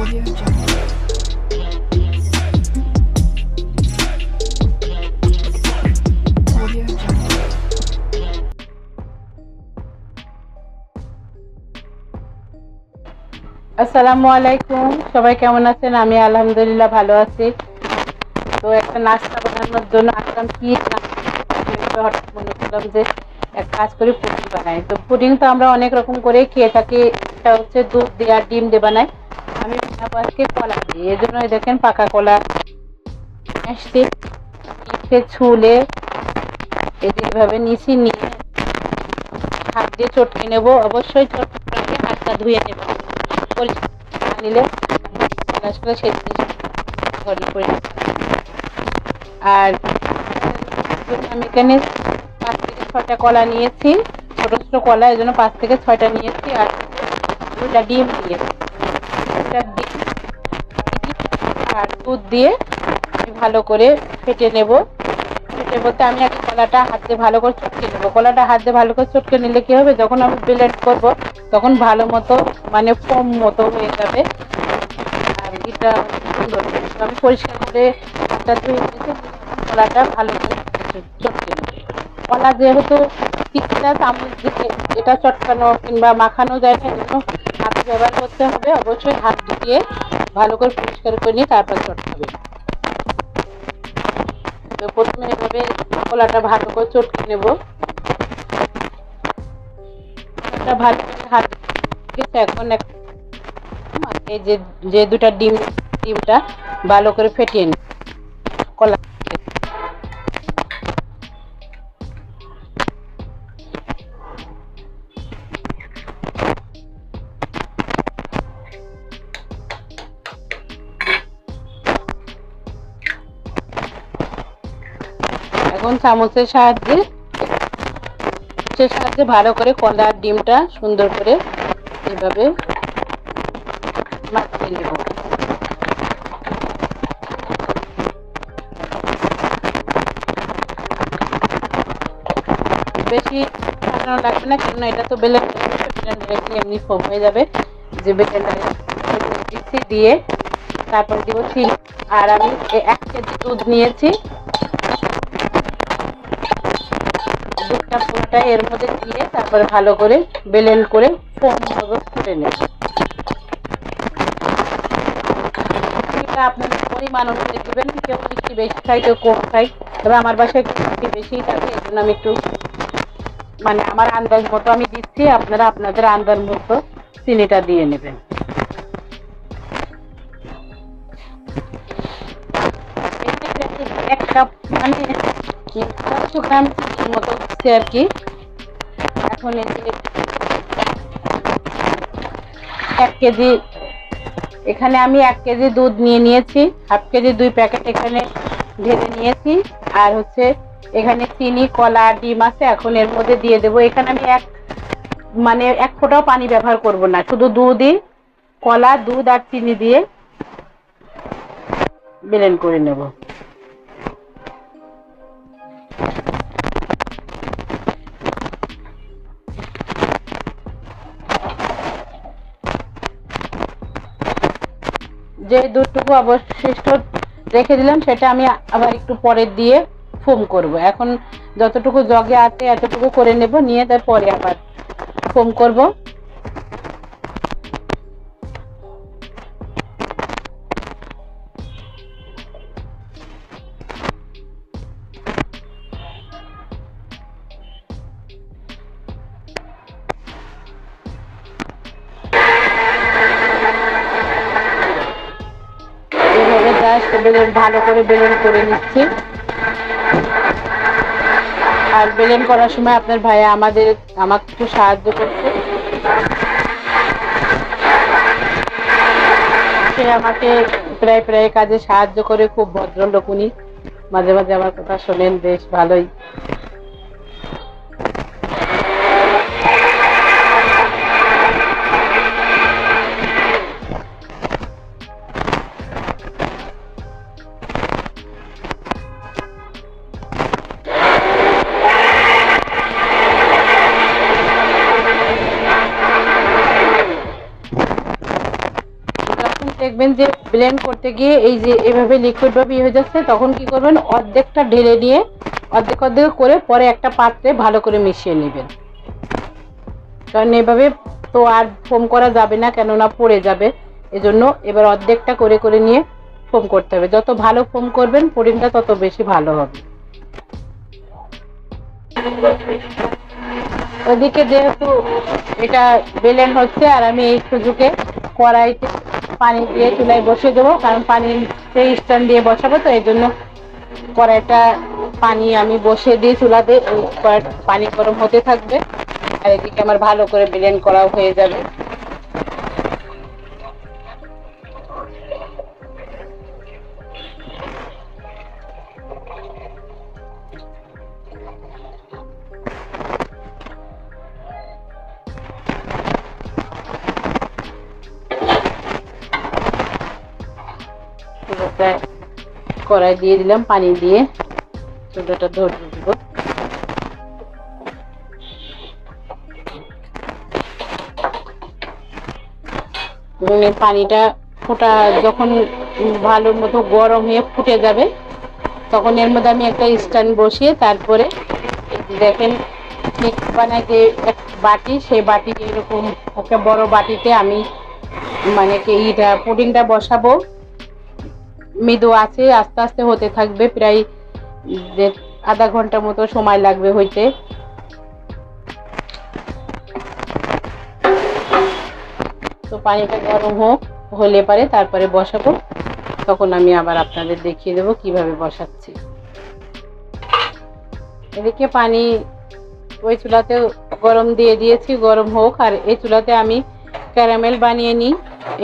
আসসালামু আলাইকুম। সবাই কেমন আছেন? আমি আলহামদুলিল্লাহ ভালো আছি। তো একটা নাস্তা বানানোর জন্য আসলাম কি হঠাৎ মনে করলাম যে এক কাজ করি পুডিং বানাই। তো পুডিং তো আমরা অনেক রকম করেই খেয়ে থাকি। এটা হচ্ছে দুধ দেওয়া ডিম দিয়ে বানাই। আজকে কলা জন্য এই দেখেন পাকা কলা আসতে ইটে ছুলে যে এভাবে নিচে নিয়ে হাত দিয়ে চটকে নেব। অবশ্যই চটকে হাতটা ধুয়ে নেব। নিলে ঘরে করে আর আমি এখানে পাঁচ থেকে ছয়টা কলা নিয়েছি। ছোটো ছোটো কলা, এই জন্য পাঁচ থেকে ছয়টা নিয়েছি। আর দুটা ডিম দিয়েছি আর দুধ দিয়ে আমি ভালো করে ফেটে নেব। ফেটে বলতে আমি আগে কলাটা হাত দিয়ে ভালো করে চটকে নেব। কলাটা হাত দিয়ে ভালো করে চটকে নিলে কি হবে? যখন আমি ব্লেন্ড করব, তখন ভালো মতো মানে ফোম মতো হয়ে যাবে। আর এটা সুন্দর। আমি পরিষ্কার করে হাতটা ধুয়ে নিয়েছি কলাটা ভালো করে চটকে নেব। কলা যেহেতু তিনটা চামচ দিয়ে এটা চটকানো কিংবা মাখানো যায় না, এজন্য হাত ব্যবহার করতে হবে। অবশ্যই হাত ধুয়ে ভালো করে পরিষ্কার করে নিয়ে তারপর চটতে হবে। তো প্রথমে এভাবে কলাটা ভালো করে চটকে নেব। কলাটা ভালো করে হাত এখন এই যে যে দুটা ডিম, ডিমটা ভালো করে ফেটিয়ে নেব কলা এখন চামচের সাহায্যে সে সাহায্যে ভালো করে কলার ডিমটা সুন্দর করে এভাবে মাখিয়ে নেব। বেশি ফাটানো লাগবে না কেন এটা তো বেলে এমনি ফোম হয়ে যাবে। যে ব্লেন্ডারে দিয়ে তারপরে দিব চিনি আর আমি এক কেজি দুধ নিয়েছি। দুধটা পুরোটা এর মধ্যে দিয়ে তারপরে ভালো করে ব্লেন্ড করে ফোম করে আপনাদের পরিমাণ দেবেন কেউ বেশি খায়, কেউ কম খায়, তবে আমার বাসায় একটু বেশিই থাকে, এই জন্য আমি একটু মানে আমার আন্দাজ মতো আমি দিচ্ছি, আপনারা আপনাদের আন্দাজ মতো চিনিটা দিয়ে নেবেন। এক কাপ মানে গ্রাম মতো হচ্ছে আর কি। এখন এক কেজি, এখানে আমি এক কেজি দুধ নিয়ে নিয়েছি, হাফ কেজি দুই প্যাকেট এখানে ঢেলে নিয়েছি, আর হচ্ছে এখানে চিনি, কলা, ডিম আছে, এখন এর মধ্যে দিয়ে দেবো। এখানে আমি এক মানে এক ফোঁটাও পানি ব্যবহার করব না, শুধু দুধই, কলা, দুধ আর চিনি দিয়ে ব্লেন্ড করে নেব। যে দুটুকু অবশিষ্ট রেখে দিলাম, সেটা আমি আবার একটু পরে দিয়ে ফোম করব। এখন যতটুকু জগে আছে, এতটুকু করে নেব, নিয়ে তারপরে আবার ফোম করব। জাস্ট বেলুন, ভালো করে বেলুন করে নিচ্ছি। আর বেলুন করার সময় আপনার ভাইয়া আমাদের, আমাকে একটু সাহায্য করছে। সে আমাকে প্রায় প্রায় কাজে সাহায্য করে, খুব ভদ্রলোক উনি। মাঝে মাঝে আমার কথা শোনেন, বেশ ভালোই। দেখবেন যে ব্লেন্ড করতে গিয়ে এই যে এভাবে লিকুইড ভাবে ইয়ে হয়ে যাচ্ছে, তখন কি করবেন, অর্ধেকটা ঢেলে নিয়ে অর্ধেক অর্ধেক করে পরে একটা পাত্রে ভালো করে মিশিয়ে নেবেন। কারণ এভাবে তো আর ফোম করা যাবে না, কেননা পড়ে যাবে। এজন্য এবার অর্ধেকটা করে করে নিয়ে ফোম করতে হবে। যত ভালো ফোম করবেন, পুডিংটা তত বেশি ভালো হবে। ওদিকে যেহেতু এটা বেলেন হচ্ছে, আর আমি এই সুযোগে কড়াইতে পানি দিয়ে চুলায় বসিয়ে দেবো, কারণ পানিতে স্ট্যান্ড দিয়ে বসাবো, তো এই জন্য কড়াইটা পানি আমি বসিয়ে দিয়ে চুলাতে পানি গরম হতে থাকবে, আর এদিকে আমার ভালো করে ব্লেন্ড করাও হয়ে যাবে। চুলাটা কড়াই দিয়ে দিলাম, পানি দিয়ে চুলাটা ধরে দিব। পানিটা ফোটা যখন ভালো মতো গরম হয়ে ফুটে যাবে, তখন এর মধ্যে আমি একটা স্ট্যান্ড বসিয়ে তারপরে দেখেন কেক বানাই যে এক বাটি, সেই বাটি এরকম একটা বড় বাটিতে আমি মানে কি এইটা পুডিংটা বসাবো। মৃদু আছে, আস্তে আস্তে হতে থাকবে, প্রায় যে আধা ঘণ্টা মতো সময় লাগবে হইতে। তো পানিটা গরম হোক, হলে পারে, তারপরে বসাবো। তখন আমি আবার আপনাদের দেখিয়ে দেবো কীভাবে বসাচ্ছি। এদিকে পানি ওই চুলাতে গরম দিয়ে দিয়েছি, গরম হোক। আর এই চুলাতে আমি ক্যারামেল বানিয়ে নিই।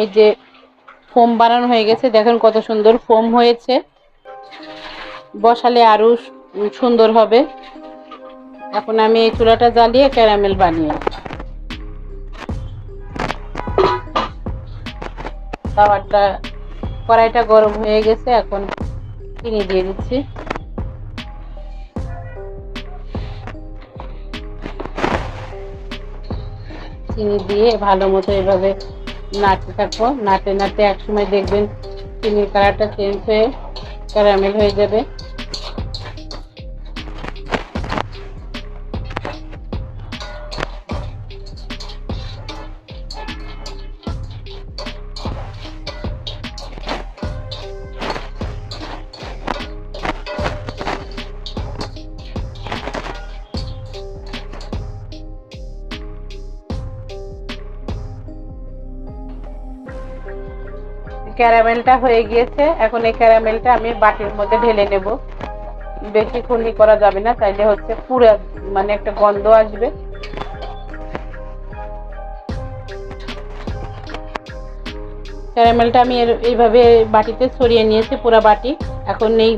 এই যে ফোম বানানো হয়ে গেছে। দেখেন কত সুন্দর ফোম হয়েছে। বসালে আরও সু- সুন্দর হবে। এখন আমি এই চুলাটা জ্বালিয়ে ক্যারামেল বানিয়ে নিই। তাওয়াটা কড়াইটা গরম হয়ে গেছে, এখন চিনি দিয়ে দিচ্ছি। চিনি দিয়ে ভালো মতো এভাবে নাড়তে থাকব। নাড়তে নাড়তে একসময় দেখবেন চিনির কালারটা চেঞ্জ হয়ে ক্যারামেল হয়ে যাবে। ক্যারামেলটা হয়ে গিয়েছে। এখন এই ক্যারামেলটা আমি বাটির মধ্যে ঢেলে নেব। বেশি খুন্দি করা যাবে না, তাইলে হচ্ছে পুরো মানে একটা গন্ধ আসবে। ক্যারামেলটা আমি এইভাবে বাটিতে ছড়িয়ে নিয়েছি, পুরো বাটি। এখন এই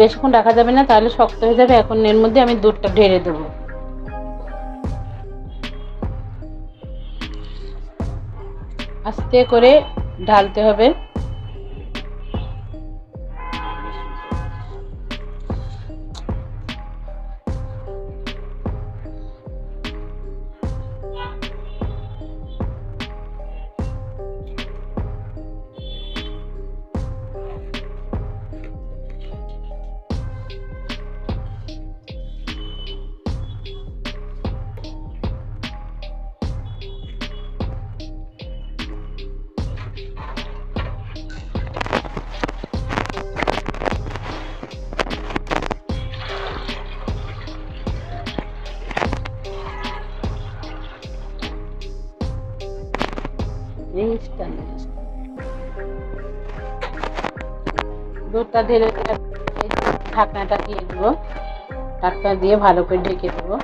বেশিক্ষণ রাখা যাবে না, তাহলে শক্ত হয়ে যাবে। এখন এর মধ্যে আমি দুধটা ঢেলে দেবো। আস্তে করে ঢালতে হবে জিনিসটা নিয়ে ঢাকনাটা দিয়ে ঢাকনা দিয়ে ভালো করে ঢেকে দেবো।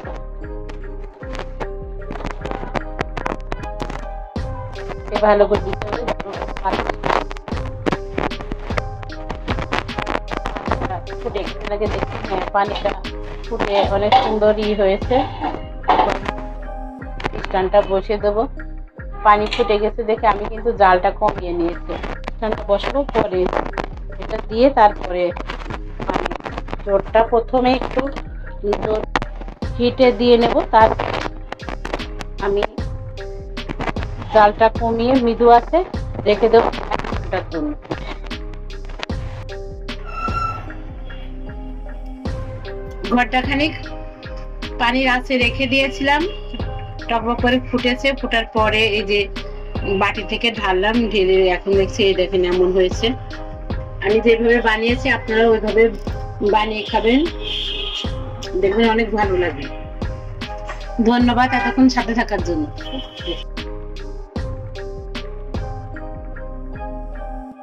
ভালো করে দিতে হবে। ফুটে হ্যাঁ পানিটা ফুটে অনেক সুন্দরই হয়েছে। এখন স্ট্যান্ডটা বসিয়ে দেবো। পানি ফুটে গেছে দেখে আমি কিন্তু জালটা কমিয়ে নিয়েছি। স্ট্যান্ডটা বসাবো পরে এটা দিয়ে তারপরে জোরটা প্রথমে একটু জোর হিটে দিয়ে নেব, তার আমি জালটা কমিয়ে মৃদু আছে রেখে দেবো এক ঘণ্টার জন্য। ঘণ্টা খানিক পানির আছে রেখে দিয়েছিলাম টকবক করে ফুটেছে, ফোটার পরে এই যে বাটি থেকে ঢাললাম, ঢেলে এখন দেখছি এই দেখেন এমন হয়েছে। আমি যেভাবে বানিয়েছি আপনারা ওইভাবে বানিয়ে খাবেন। দেখবেন অনেক ভালো লাগে ধন্যবাদ এতক্ষণ সাথে থাকার জন্য।